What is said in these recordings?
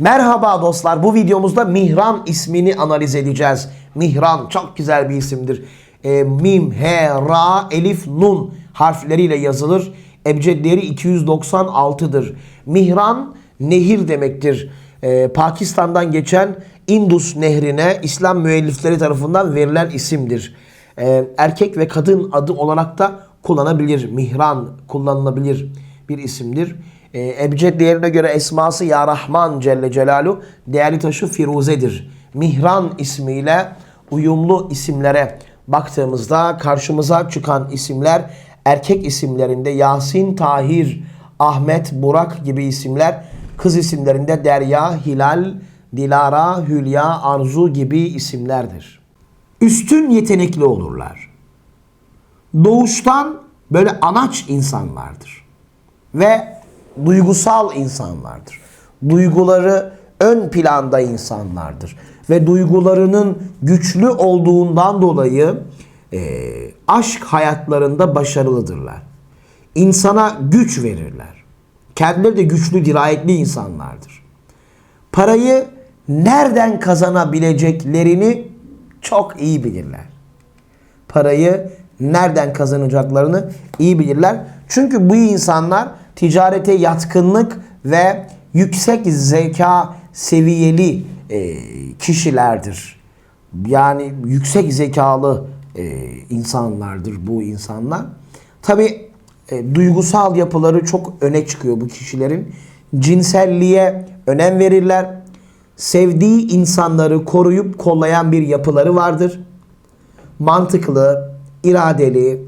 Merhaba dostlar. Bu videomuzda Mihran ismini analiz edeceğiz. Mihran çok güzel bir isimdir. E, mim, he, ra, elif, nun harfleriyle yazılır. Ebced değeri 296'dır. Mihran nehir demektir. E, Pakistan'dan geçen Indus nehrine İslam müellifleri tarafından verilen isimdir. E, erkek ve kadın adı olarak da kullanabilir. Mihran kullanılabilir bir isimdir. E, Ebced değerine göre esması Ya Rahman Celle Celalu değerli taşı Firuze'dir. Mihran ismiyle uyumlu isimlere baktığımızda karşımıza çıkan isimler erkek isimlerinde Yasin, Tahir, Ahmet, Burak gibi isimler kız isimlerinde Derya, Hilal, Dilara, Hülya, Arzu gibi isimlerdir. Üstün yetenekli olurlar. Doğuştan böyle anaç insanlardır ve duygusal insanlardır. Duyguları ön planda insanlardır ve duygularının güçlü olduğundan dolayı e, aşk hayatlarında başarılıdırlar. İnsana güç verirler. Kendileri de güçlü, dirayetli insanlardır. Parayı nereden kazanabileceklerini çok iyi bilirler parayı nereden kazanacaklarını iyi bilirler. Çünkü bu insanlar ticarete yatkınlık ve yüksek zeka seviyeli e, kişilerdir. Yani yüksek zekalı e, insanlardır bu insanlar. Tabi duygusal yapıları çok öne çıkıyor bu kişilerin. Cinselliğe önem verirler. Sevdiği insanları koruyup kollayan bir yapıları vardır mantıklı, iradeli,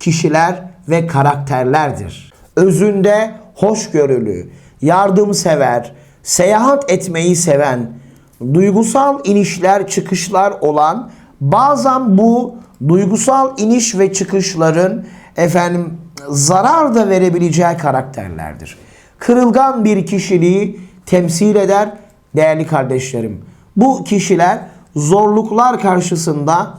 kişiler ve karakterlerdir. Özünde hoşgörülü, yardımsever, seyahat etmeyi seven, duygusal inişler çıkışlar olan bazen bu duygusal iniş ve çıkışların efendim zarar da verebileceği karakterlerdir. Kırılgan bir kişiliği temsil eder değerli kardeşlerim. Bu kişiler zorluklar karşısında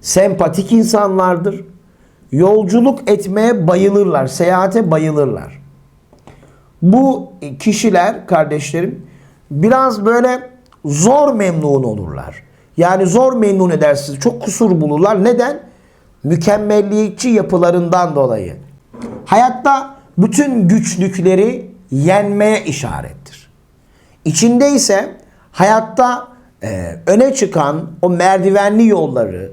Sempatik insanlardır. Yolculuk etmeye bayılırlar. Seyahate bayılırlar. Bu kişiler kardeşlerim biraz böyle zor memnun olurlar. Yani zor memnun edersiniz. Çok kusur bulurlar. Neden? Mükemmelliyetçi yapılarından dolayı. Hayatta bütün güçlükleri yenmeye işarettir. İçinde ise hayatta e, öne çıkan o merdivenli yolları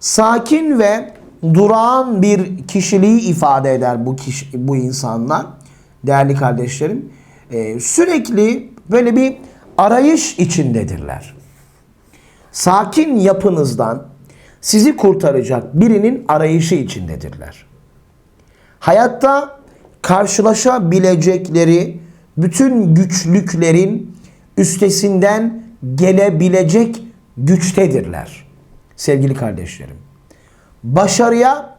Sakin ve durağan bir kişiliği ifade eder bu kişi, bu insanlar. Değerli kardeşlerim, Ee, sürekli böyle bir arayış içindedirler. Sakin yapınızdan sizi kurtaracak birinin arayışı içindedirler. Hayatta karşılaşabilecekleri bütün güçlüklerin üstesinden gelebilecek güçtedirler. Sevgili kardeşlerim. Başarıya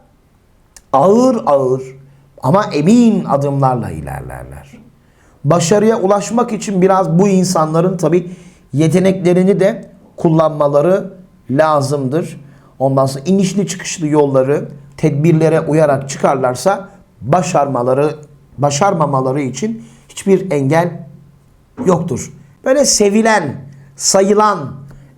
ağır ağır ama emin adımlarla ilerlerler. başarıya ulaşmak için biraz bu insanların tabi yeteneklerini de kullanmaları lazımdır. Ondan sonra inişli çıkışlı yolları tedbirlere uyarak çıkarlarsa başarmaları başarmamaları için hiçbir engel yoktur. Böyle sevilen, sayılan,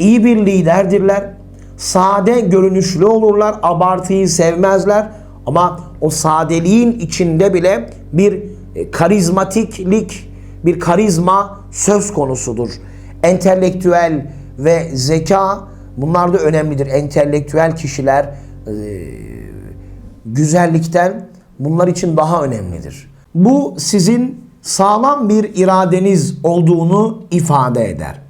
İyi bir liderdirler. Sade görünüşlü olurlar. Abartıyı sevmezler. Ama o sadeliğin içinde bile bir e, karizmatiklik, bir karizma söz konusudur. Entelektüel ve zeka bunlar da önemlidir. Entelektüel kişiler e, güzellikten bunlar için daha önemlidir. Bu sizin sağlam bir iradeniz olduğunu ifade eder.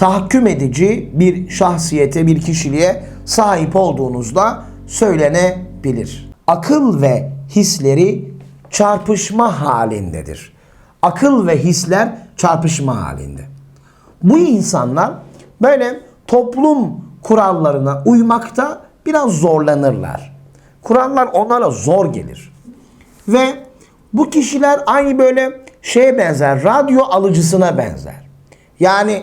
Tahakküm edici bir şahsiyete, bir kişiliğe sahip olduğunuzda söylenebilir. Akıl ve hisleri çarpışma halindedir. Akıl ve hisler çarpışma halinde. Bu insanlar böyle toplum kurallarına uymakta biraz zorlanırlar. Kurallar onlara zor gelir. Ve bu kişiler aynı böyle şeye benzer, radyo alıcısına benzer. Yani